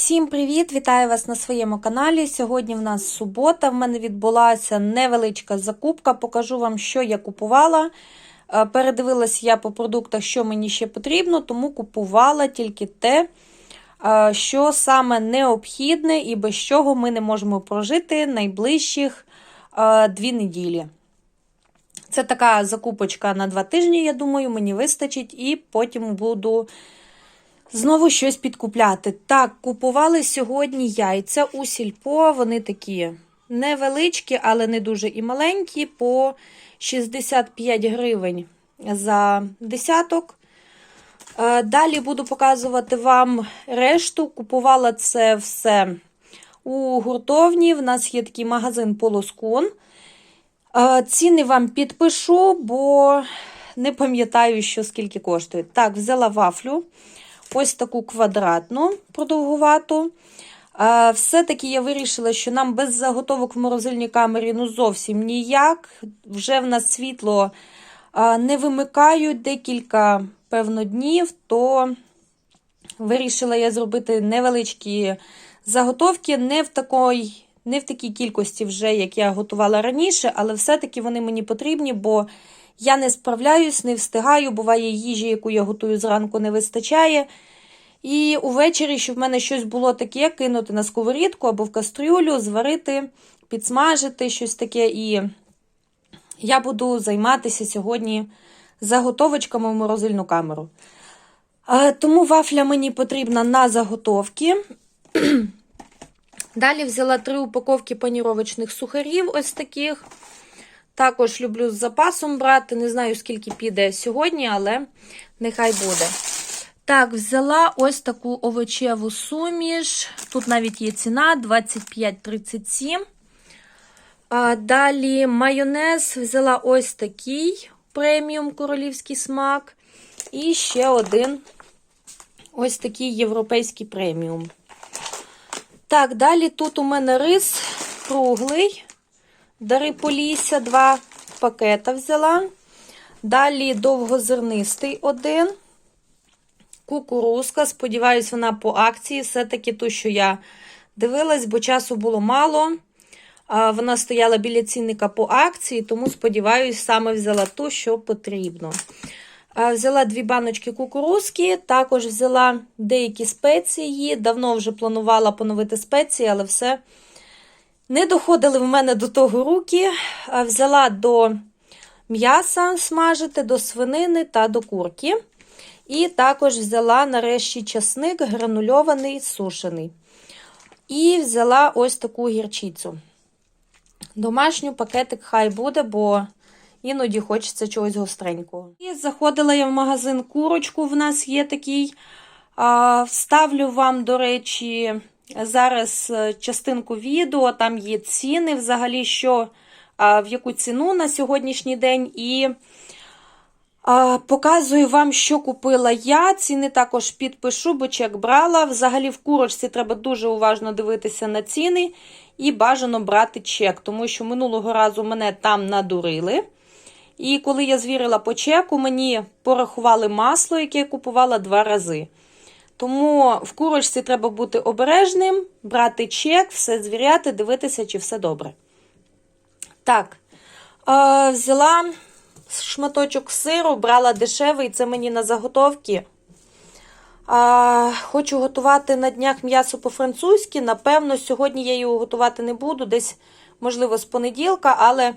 Всім привіт! Вітаю вас на своєму каналі. Сьогодні в нас субота. В мене відбулася невеличка закупка. Покажу вам, що я купувала. Е, Передивилась я по продуктах, що мені ще потрібно, тому купувала тільки те, е, що саме необхідне і без чого ми не можемо прожити найближчих е, дві неділі. Це така закупочка на два тижні, я думаю, мені вистачить, і потім буду. Знову щось підкупляти. Так, купували сьогодні яйця у сільпо. Вони такі невеличкі, але не дуже і маленькі, по 65 гривень за десяток. Е, Далі буду показувати вам решту. Купувала це все у гуртовні. В нас є такий магазин Полоскун. Е, Ціни вам підпишу, бо не пам'ятаю, що скільки коштує. Так, взяла вафлю. Ось таку квадратну, продовгувату. Все-таки я вирішила, що нам без заготовок в морозильній камері ну зовсім ніяк. Вже в нас світло не вимикають декілька, певно, днів, то вирішила я зробити невеличкі заготовки, не в такій, не в такій кількості, вже, як я готувала раніше, але все-таки вони мені потрібні, бо я не справляюсь, не встигаю. Буває, їжі, яку я готую зранку, не вистачає. І увечері, щоб в мене щось було таке, кинути на сковорідку або в кастрюлю, зварити, підсмажити щось таке. І я буду займатися сьогодні заготовочками в морозильну камеру. Тому вафля мені потрібна на заготовки. Далі взяла три упаковки паніровочних сухарів, ось таких. Також люблю з запасом брати. Не знаю, скільки піде сьогодні, але нехай буде. Так, взяла ось таку овочеву суміш. Тут навіть є ціна 25,37. А Далі майонез взяла ось такий преміум королівський смак. І ще один ось такий європейський преміум. Так, далі тут у мене рис круглий. Дари Полісся, два пакета взяла. Далі довгозернистий один. Кукурузка. Сподіваюсь, вона по акції. Все-таки ту, що я дивилась, бо часу було мало. Вона стояла біля цінника по акції, тому, сподіваюсь, саме взяла ту, що потрібно. Взяла дві баночки кукурузки, також взяла деякі спеції. Давно вже планувала поновити спеції, але все. Не доходили в мене до того руки. Взяла до м'яса смажити, до свинини та до курки. І також взяла нарешті часник гранульований, сушений. І взяла ось таку гірчицю. Домашню пакетик хай буде, бо іноді хочеться чогось гостренького. І заходила я в магазин курочку, в нас є такий. Вставлю вам, до речі, зараз частинку відео, там є ціни, взагалі, що в яку ціну на сьогоднішній день. І Показую вам, що купила я. Ціни також підпишу, бо чек брала. Взагалі, в курочці треба дуже уважно дивитися на ціни і бажано брати чек, тому що минулого разу мене там надурили. І коли я звірила по чеку, мені порахували масло, яке я купувала два рази. Тому в курочці треба бути обережним, брати чек, все звіряти, дивитися, чи все добре. Так, е, взяла шматочок сиру, брала дешевий, це мені на заготовки. А, Хочу готувати на днях м'ясо по-французьки. Напевно, сьогодні я його готувати не буду, десь, можливо, з понеділка, але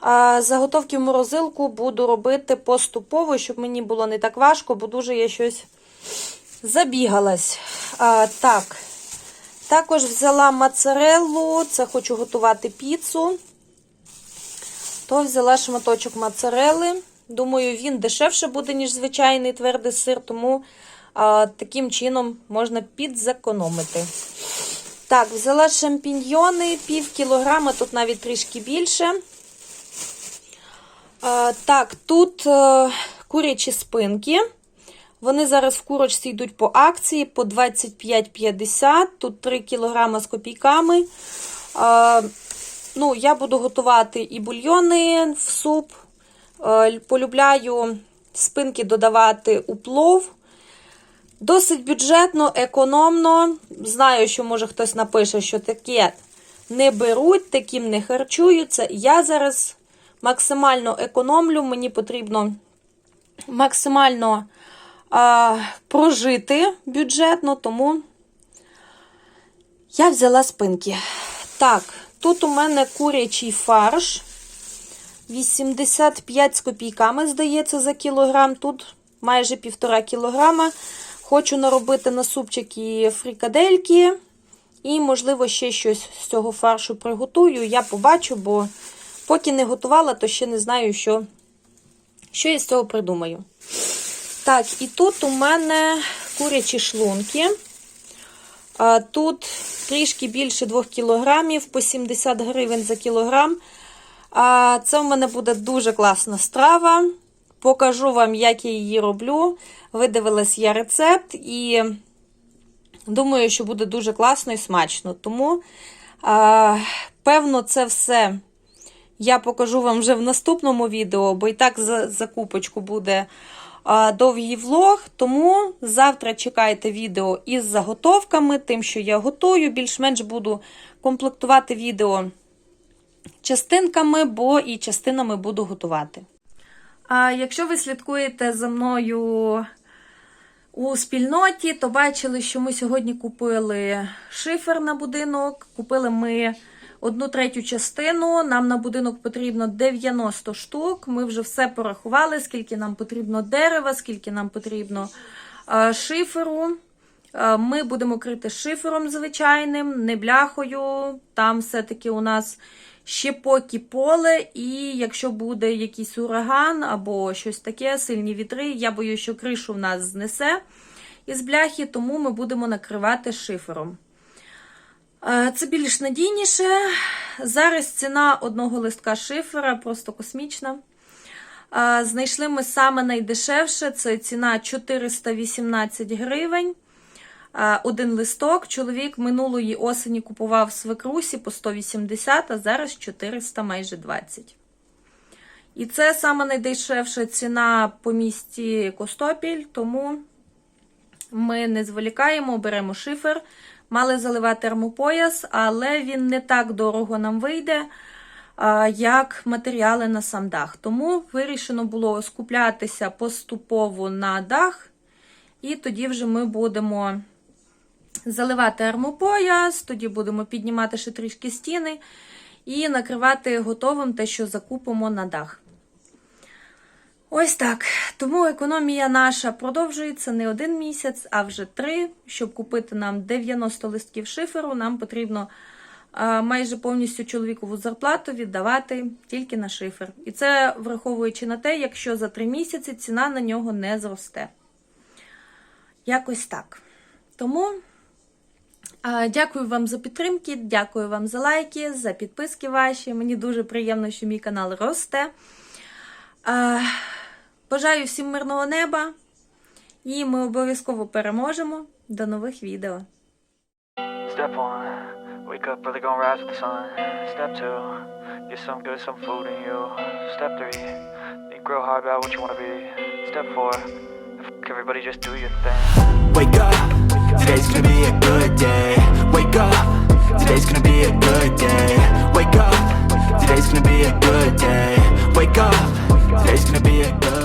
а, заготовки в морозилку буду робити поступово, щоб мені було не так важко, бо дуже я щось забігалась. А, Так, також взяла моцареллу, це хочу готувати піцу. То взяла шматочок моцарели. Думаю, він дешевше буде, ніж звичайний твердий сир, тому а, таким чином можна підзекономити. Так, взяла шампіньйони, пів кілограма, тут навіть трішки більше. А, так, тут а, курячі спинки. Вони зараз в курочці йдуть по акції по 25,50. Тут 3 кілограма з копійками. Ну, я буду готувати і бульйони в суп. Полюбляю спинки додавати у плов. Досить бюджетно, економно. Знаю, що може хтось напише, що таке не беруть, таким не харчуються. Я зараз максимально економлю, мені потрібно максимально а, прожити бюджетно, тому я взяла спинки. Так, тут у мене курячий фарш. 85 з копійками, здається, за кілограм. Тут майже півтора кілограма. Хочу наробити на супчики фрикадельки. І, можливо, ще щось з цього фаршу приготую. Я побачу, бо поки не готувала, то ще не знаю, що, що я з цього придумаю. Так, і тут у мене курячі шлунки. Тут трішки більше 2 кілограмів, по 70 гривень за кілограм. Це в мене буде дуже класна страва. Покажу вам, як я її роблю. Видивилась я рецепт і думаю, що буде дуже класно і смачно. Тому, певно, це все я покажу вам вже в наступному відео, бо і так за закупочку буде а, довгий влог. Тому завтра чекайте відео із заготовками, тим, що я готую. Більш-менш буду комплектувати відео частинками, бо і частинами буду готувати. А якщо ви слідкуєте за мною у спільноті, то бачили, що ми сьогодні купили шифер на будинок. Купили ми одну третю частину. Нам на будинок потрібно 90 штук. Ми вже все порахували, скільки нам потрібно дерева, скільки нам потрібно шиферу. Ми будемо крити шифером звичайним, не бляхою. Там все-таки у нас ще поки поле, і якщо буде якийсь ураган або щось таке, сильні вітри, я боюся, що кришу в нас знесе із бляхи, тому ми будемо накривати шифером. Це більш надійніше. Зараз ціна одного листка шифера просто космічна. Знайшли ми саме найдешевше це ціна 418 гривень. Один листок. Чоловік минулої осені купував свекрусі по 180, а зараз 400 майже 20. І це саме найдешевша ціна по місті Костопіль, тому ми не зволікаємо, беремо шифер. Мали заливати термопояс, але він не так дорого нам вийде, як матеріали на сам дах. Тому вирішено було скуплятися поступово на дах, і тоді вже ми будемо заливати армопояс, тоді будемо піднімати ще трішки стіни і накривати готовим те, що закупимо на дах. Ось так. Тому економія наша продовжується не один місяць, а вже три. Щоб купити нам 90 листків шиферу, нам потрібно майже повністю чоловікову зарплату віддавати тільки на шифер. І це враховуючи на те, якщо за три місяці ціна на нього не зросте. Якось так. Тому. Дякую вам за підтримки, дякую вам за лайки, за підписки ваші. Мені дуже приємно, що мій канал росте. Бажаю всім мирного неба, і ми обов'язково переможемо. До нових відео. Step one, wake up early, gonna rise with the sun. Step two, get some good, some food in you. Step three, think real hard about what you wanna be. Step four, everybody just do your thing. Wake up, today's gonna be a good day. Wake up, today's gonna be a good day. Wake up, today's gonna be a good day. Wake up, today's gonna be a good